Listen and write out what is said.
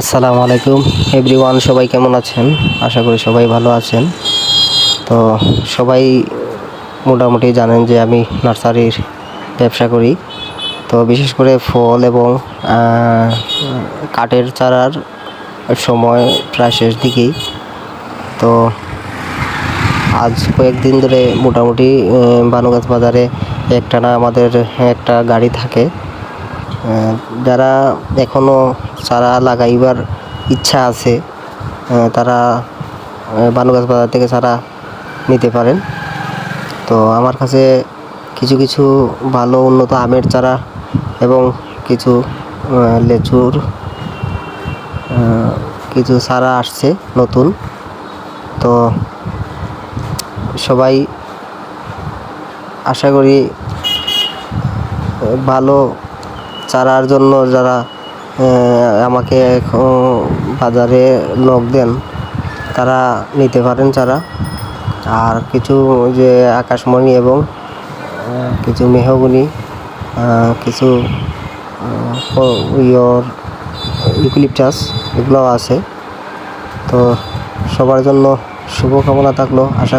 আসসালামু আলাইকুম। এভরিওয়ান, সবাই কেমন আছেন? আশা করি সবাই ভালো আছেন। তো সবাই মোটামুটি জানেন যে আমি নার্সারির ব্যবসা করি। তো বিশেষ করে ফল এবং কাঠের চারার সময় প্রায় শেষ দিকেই। তো আজ কয়েকদিন ধরে মোটামুটি বানুগাছ বাজারে একটানা আমাদের একটা গাড়ি থাকে। যারা এখনও চারা লাগাইবার ইচ্ছা আছে তারা বানুগাছ বাজার থেকে চারা নিতে পারেন। তো আমার কাছে কিছু কিছু ভালো উন্নত আমের চারা এবং কিছু লেচুর কিছু চারা আসছে নতুন। তো সবাই আশা করি ভালো চারার জন্য যারা আমাকে বাজারে নখ দেন, তারা নিতে পারেন চারা। আর কিছু যে আকাশমণি এবং কিছু মেহগুনি কিছু ইয়র ইউক্লিপটাস এগুলোও আছে। তো সবার জন্য শুভকামনা থাকল, আশা